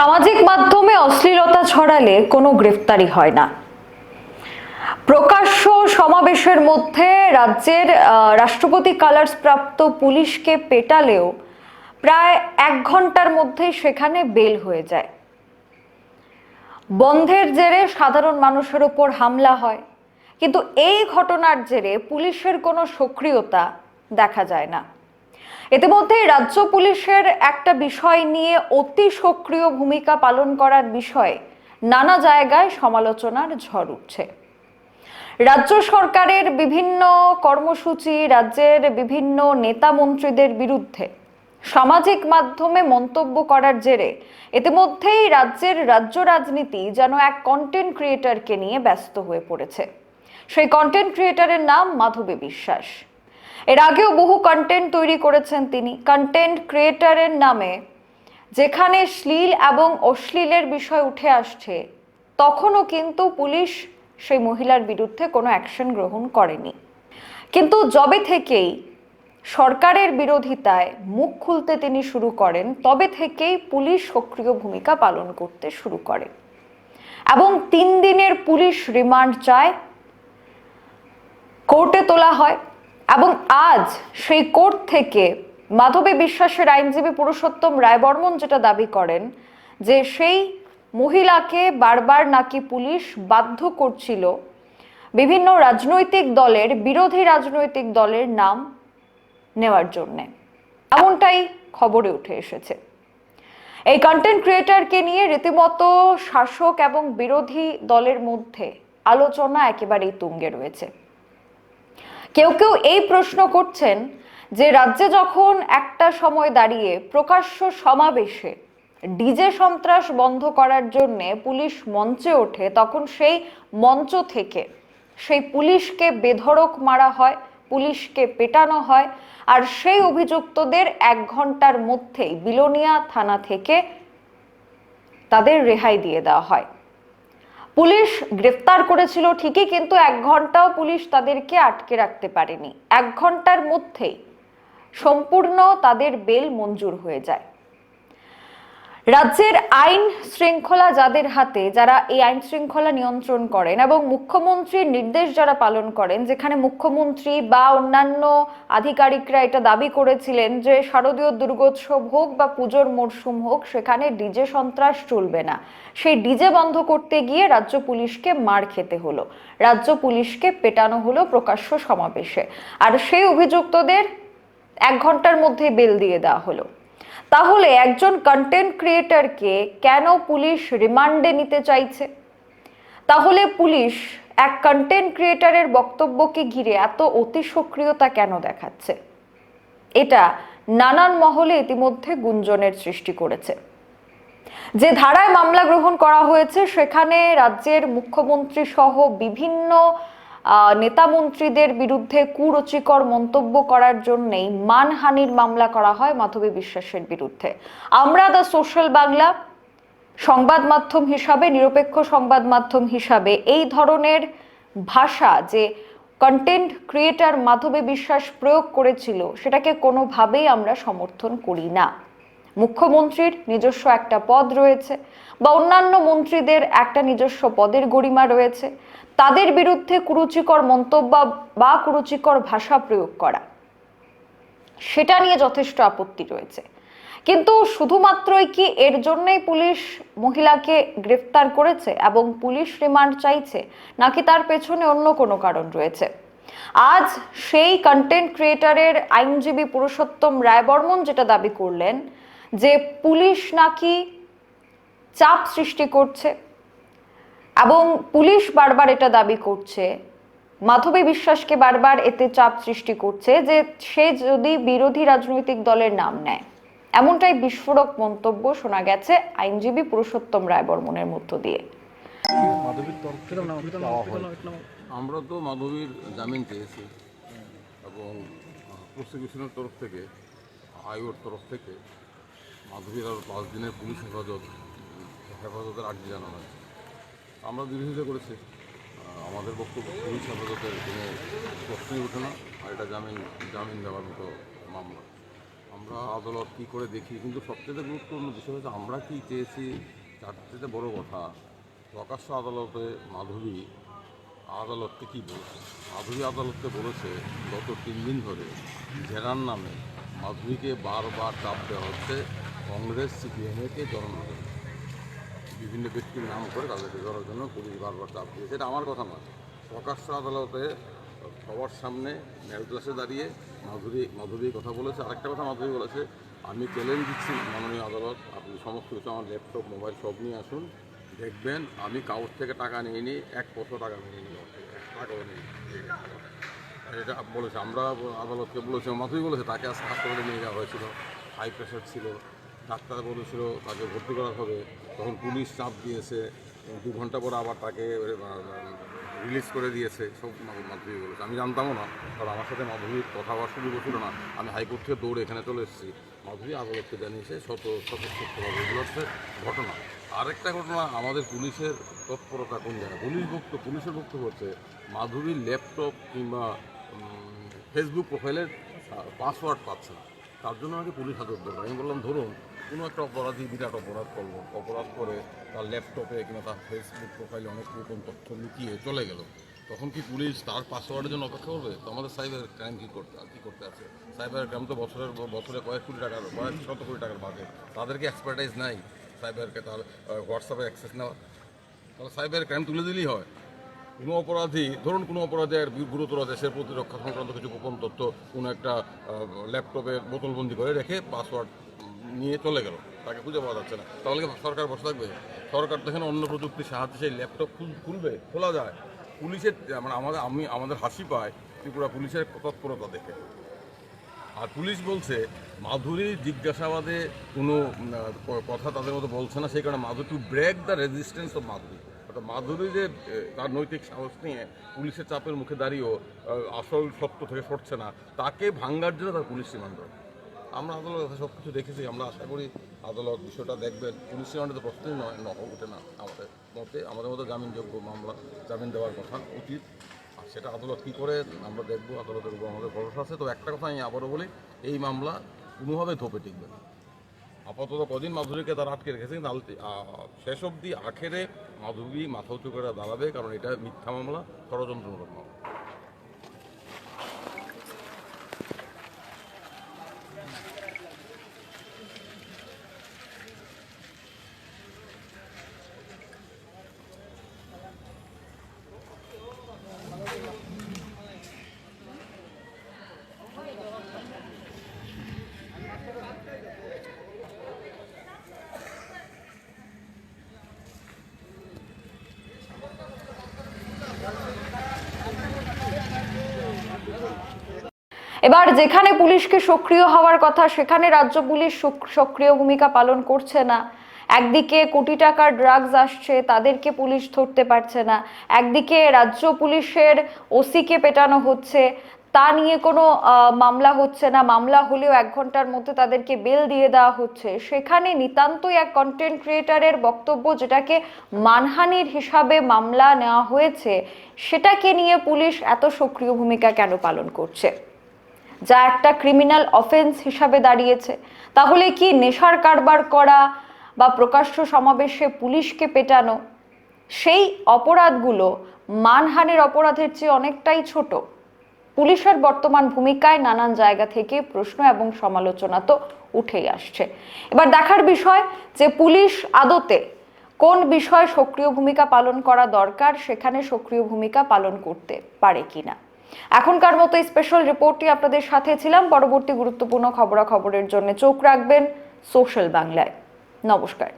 সামাজিক মাধ্যমে অশ্লীলতা ছড়ালে কোনো গ্রেফতারি হয় না। প্রকাশ্য সমাবেশের মধ্যে রাজ্যের রাষ্ট্রপতি কালার্স প্রাপ্ত পুলিশকে পেটালেও প্রায় এক ঘণ্টার মধ্যেই সেখানে বেল হয়ে যায়। বন্ধের জেরে সাধারণ মানুষের ওপর হামলা হয়, কিন্তু এই ঘটনার জেরে পুলিশের কোনো সক্রিয়তা দেখা যায় না। ইতিমধ্যে রাজ্য পুলিশের একটা বিষয় নিয়ে অতি সক্রিয় ভূমিকা পালন করার বিষয়ে নানা জায়গায় সমালোচনার ঝড় উঠছে। রাজ্য সরকারের বিভিন্ন কর্মসূচি, রাজ্যের বিভিন্ন নেতা মন্ত্রীদের বিরুদ্ধে সামাজিক মাধ্যমে মন্তব্য করার জেরে ইতিমধ্যেই রাজ্যের রাজ্য রাজনীতি যেন এক কন্টেন্ট ক্রিয়েটারকে নিয়ে ব্যস্ত হয়ে পড়েছে। সেই কন্টেন্ট ক্রিয়েটারের নাম মাধবী বিশ্বাস। এর আগেও বহু কন্টেন্ট তৈরি করেছেন তিনি। কন্টেন্ট ক্রিয়েটারের নামে যেখানে শ্লীল এবং অশ্লীলের বিষয় উঠে আসছে, তখনও কিন্তু পুলিশ সেই মহিলার বিরুদ্ধে কোনো অ্যাকশন গ্রহণ করেনি। কিন্তু জবে থেকেই সরকারের বিরোধিতায় মুখ খুলতে তিনি শুরু করেন, তবে থেকেই পুলিশ সক্রিয় ভূমিকা পালন করতে শুরু করে। এবং তিন দিনের পুলিশ রিমান্ড চায়, কোর্টে তোলা হয়। এবং আজ সেই কোর্ট থেকে মাধবী বিশ্বাসের আইনজীবী পুরুষোত্তম রায়বর্মন যেটা দাবি করেন যে সেই মহিলাকে বারবার নাকি পুলিশ বাধ্য করছিল বিভিন্ন রাজনৈতিক দলের, বিরোধী রাজনৈতিক দলের নাম নেওয়ার জন্যে। এমনটাই খবরে উঠে এসেছে। এই কন্টেন্ট ক্রিয়েটারকে নিয়ে রীতিমতো শাসক এবং বিরোধী দলের মধ্যে আলোচনা একেবারেই তুঙ্গে রয়েছে। কেউ কেউ এই প্রশ্ন করছেন যে রাজ্যে যখন একটা সময় দাঁড়িয়ে প্রকাশ্য সমাবেশে ডিজে সন্ত্রাস বন্ধ করার জন্যে পুলিশ মঞ্চে ওঠে, তখন সেই মঞ্চ থেকে সেই পুলিশকে বেধড়ক মারা হয়, পুলিশকে পেটানো হয় আর সেই অভিযুক্তদের এক ঘণ্টার মধ্যেই বিলোনিয়া থানা থেকে তাদের রেহাই দিয়ে দেওয়া হয়। পুলিশ গ্রেফতার করেছিল ঠিকই, কিন্তু এক ঘন্টাও পুলিশ তাদেরকে আটকে রাখতে পারেনি। এক ঘণ্টার মধ্যেই সম্পূর্ণ তাদের বেল মঞ্জুর হয়ে যায়। রাজ্যের আইন শৃঙ্খলা যাদের হাতে, যারা এই আইন শৃঙ্খলা নিয়ন্ত্রণ করেন এবং মুখ্যমন্ত্রীর নির্দেশ যারা পালন করেন, যেখানে মুখ্যমন্ত্রী বা অন্যান্য আধিকারিকরা এটা দাবি করেছিলেন যে শারদীয় দুর্গোৎসব হোক বা পুজোর মরশুম হোক, সেখানে ডিজে সন্ত্রাস চলবে না। সেই ডিজে বন্ধ করতে গিয়ে রাজ্য পুলিশকে মার খেতে হলো। রাজ্য পুলিশকে পেটানো হলো প্রকাশ্য সমাবেশে। আর সেই অভিযুক্তদের এক ঘণ্টার মধ্যে বেল দিয়ে দেওয়া হলো। তাহলে একজন কন্টেন্ট ক্রিয়েটারকে কেন পুলিশ রিমান্ডে নিতে চাইছে? তাহলে পুলিশ এক কন্টেন্ট ক্রিয়েটারের বক্তব্যকে ঘিরে এত অতি সক্রিয়তা কেন দেখাচ্ছে? এটা নানান মহলে ইতিমধ্যে গুঞ্জনের সৃষ্টি করেছে। যে ধারায় মামলা গ্রহণ করা হয়েছে, সেখানে রাজ্যের মুখ্যমন্ত্রী সহ বিভিন্ন নেতা মন্ত্রীদের বিরুদ্ধে কুরুচিকর মন্তব্য করার জন্যই মানহানির মামলা করা হয় মাধবী বিশ্বাসের বিরুদ্ধে। আমরা দ্য সোশ্যাল বাংলা সংবাদ মাধ্যম হিসাবে, নিরপেক্ষ সংবাদ মাধ্যম হিসাবে এই ধরনের ভাষা যে কন্টেন্ট ক্রিয়েটর মাধবী বিশ্বাস প্রয়োগ করেছিল, সেটাকে কোনোভাবেই আমরা সমর্থন করি না। মুখ্যমন্ত্রীর নিজস্ব একটা পদ রয়েছে বা অন্যান্য মন্ত্রীদের একটা নিজস্ব পদের গরিমা রয়েছে, তাদের বিরুদ্ধে কুরুচিকর মন্তব্য বা কুরুচিকর ভাষা প্রয়োগ করা। সেটা নিয়ে যথেষ্ট আপত্তি রয়েছে। কিন্তু শুধুমাত্রই কি এর জন্যই পুলিশ মহিলাকে গ্রেফতার করেছে এবং পুলিশ রিমান্ড চাইছে, নাকি তার পেছনে অন্য কোনো কারণ রয়েছে? আজ সেই কন্টেন্ট ক্রিয়েটারের আইনজীবী পুরুষোত্তম রায়বর্মন যেটা দাবি করলেন যে পুলিশ নাকি চাপ সৃষ্টি করছে এবং পুলিশ বারবার এটা দাবি করছে। মাধবী বিশ্বাসকে বারবার এতে চাপ সৃষ্টি করছে যে সে যদি বিরোধী রাজনৈতিক দলের নাম নেয়। এমনটাই বিস্ফোরক মন্তব্য শোনা গেছে আইনজীবী পুরুষোত্তম রায়বর্মনের মধ্য দিয়ে। হয়? আমরা তো মাধবীর জামিন চেয়েছি এবং প্রসিকিউশনের তরফ থেকে আয়োর তরফ থেকে মাধবীর আরও পাঁচ দিনের পুলিশ হেফাজত, হেফাজতের আর্জি জানানো আছে আমরা বিরোধিতা করেছি। আমাদের বক্তব্য পুলিশ হেফাজতের কোনো প্রশ্নই ওঠে না, আর এটা জামিন জামিন দেওয়ার মতো মামলা। আমরা আদালত কী করে দেখি? কিন্তু সবচেয়ে গুরুত্বপূর্ণ বিষয় হচ্ছে আমরা কি চেয়েছি, তার থেকে বড় কথা, প্রকাশ্য আদালতে মাধবী আদালতকে কী বলেছে? মাধবী আদালতকে বলেছে, গত তিন দিন ধরে জেরার নামে মাধবীকে বারবার চাপ দেওয়া হচ্ছে। কংগ্রেস সিপিএমকে জড়ানোর জন্য বিভিন্ন ব্যক্তির নাম করে তাদেরকে ধরার জন্য পুলিশ বারবার চাপ দিয়েছে এটা আমার কথা নয়। প্রকাশ্য আদালতে সবার সামনে ন্যায়গ্লাসে দাঁড়িয়ে মাধুরী মাধুরী কথা বলেছে। আরেকটা কথা মাধুরী বলেছে, আমি চ্যালেঞ্জ দিচ্ছি মাননীয় আদালত। আপনি সমস্ত কিছু আমার ল্যাপটপ মোবাইল সব নিয়ে আসুন। দেখবেন আমি কাউর থেকে টাকা নিয়ে নিই এক পয়সা টাকা নিয়ে নিই টাকাও নিই এটা বলেছে, আমরা আদালতকে বলেছি, মাধুরী বলেছে, তাকে আজকে হাসপাতালে নিয়ে যাওয়া হয়েছিল। হাই প্রেশার ছিল। ডাক্তার বলেছিল তাকে ভর্তি করা হবে, তখন পুলিশ চাপ দিয়েছে দু ঘণ্টা পর আবার তাকে রিলিজ করে দিয়েছে, সব মা- মাধুরী বলেছে। আমি জানতামও না, কারণ আমার সাথে মাধুরীর কথা হওয়ার সুযোগ ছিল না। আমি হাইকোর্ট থেকে দৌড়ে এখানে চলে এসেছি। মাধুরী আদালতকে জানিয়েছে, শত স্বতঃস্ফূর্তভাবে এগুলো হচ্ছে ঘটনা। আরেকটা ঘটনা, আমাদের পুলিশের তৎপরতা কোন জায়গায়? পুলিশ বক্তব্য, পুলিশের বক্তব্য হচ্ছে মাধুরীর ল্যাপটপ কিংবা ফেসবুক প্রোফাইলের পাসওয়ার্ড পাচ্ছে না। তার জন্য আমাকে পুলিশ হাজার দরকার আমি বললাম, ধরুন কোনো একটা অপরাধী বিরাট অপরাধ করল। অপরাধ করে তার ল্যাপটপে কিংবা তার ফেসবুক প্রোফাইলে অনেক গোপন তথ্য লুকিয়ে চলে গেল। তখন কি পুলিশ তার পাসওয়ার্ডের জন্য অপেক্ষা করবে? তো আমাদের সাইবার ক্রাইম কী করতে কী করতে আছে? সাইবার ক্রাইম তো বছরের বছরে কয়েক কোটি টাকার, কয়েক শত কোটি টাকার বাজে। তাদেরকে এক্সপার্টাইজ নাই সাইবারকে তার হোয়াটসঅ্যাপে অ্যাক্সেস নেওয়া তাহলে সাইবার ক্রাইম তুলে দিলেই হয়। কোনো অপরাধী, ধরুন কোনো অপরাধের গুরুতর দেশের প্রতিরক্ষা সংক্রান্ত কিছু গোপন তথ্য কোনো একটা ল্যাপটপে বোতলবন্দি করে রেখে পাসওয়ার্ড নিয়ে চলে গেল। তাকে খুঁজে পাওয়া যাচ্ছে না। তাহলে সরকার বসে থাকবে? সরকার তো অন্য প্রযুক্তির সাহায্যে সেই ল্যাপটপ খুলবে, খোলা যায়। পুলিশের মানে আমাদের, আমি, আমাদের হাসি পায় ত্রিপুরা পুলিশের তৎপরতা দেখে। আর পুলিশ বলছে, মাধুরী জিজ্ঞাসাবাদে কোনো কথা তাদের মতো বলছে না, সেই কারণে Madhuri to break the resistance of Madhuri. অর্থাৎ মাধুরী যে তার নৈতিক সাহস নিয়ে পুলিশের চাপের মুখে দাঁড়িয়েও আসল সত্য থেকে সরছে না, তাকে ভাঙ্গার জন্য তার পুলিশ রিমান্ড আমরা আদালত সব কিছু দেখেছি, আমরা আশা করি আদালত বিষয়টা দেখবেন। পুলিশ রিমান্ডে তো প্রশ্নই নয় ওঠে না আমাদের মতে। আমাদের মতো জামিনযোগ্য মামলা, জামিন দেওয়ার কথা উচিত। আর সেটা আদালত কী করে, আমরা দেখব। আদালতের উপর আমাদের ভরসা আছে। তো একটা কথা আমি আবারও বলি, এই মামলা কোনোভাবে ধোপে টিকবে না। আপাতত কদিন মাধুরীকে তারা আটকে রেখেছে, কিন্তু শেষ অবধি আখেরে মাধবী মাথা উঁচু করে দাঁড়াবে, কারণ এটা মিথ্যা মামলা, ষড়যন্ত্রমূলক মামলা। এবার যেখানে পুলিশকে সক্রিয় হওয়ার কথা, সেখানে রাজ্য পুলিশ সক্রিয় ভূমিকা পালন করছে না। একদিকে কোটি টাকার ড্রাগস আসছে, তাদেরকে পুলিশ ধরতে পারছে না। একদিকে রাজ্য পুলিশের ওসিকে পেটানো হচ্ছে। তা নিয়ে কোনো মামলা হচ্ছে না। মামলা হলেও এক ঘণ্টার মধ্যে তাদেরকে বেল দিয়ে দেওয়া হচ্ছে। সেখানে নিতান্তই এক কন্টেন্ট ক্রিয়েটারের বক্তব্য, যেটাকে মানহানির হিসাবে মামলা নেওয়া হয়েছে, সেটাকে নিয়ে পুলিশ এত সক্রিয় ভূমিকা কেন পালন করছে? যা একটা ক্রিমিনাল অফেন্স হিসাবে দাঁড়িয়েছে। তাহলে কি নেশার কারবার করা বা প্রকাশ্য সমাবেশে পুলিশকে পেটানো, সেই অপরাধগুলো মানহানির অপরাধের চেয়ে অনেকটাই ছোট। পুলিশের বর্তমান ভূমিকায় নানান জায়গা থেকে প্রশ্ন এবং সমালোচনা তো উঠেই আসছে। এবার দেখার বিষয় যে পুলিশ আদতে কোন বিষয়ে সক্রিয় ভূমিকা পালন করা দরকার, সেখানে সক্রিয় ভূমিকা পালন করতে পারে কিনা। এখনকার মতো স্পেশাল রিপোর্টটি আপনাদের সাথে ছিলাম। পরবর্তী গুরুত্বপূর্ণ খবরাখবরের জন্য চোখ রাখবেন সোশ্যাল বাংলায়। নমস্কার।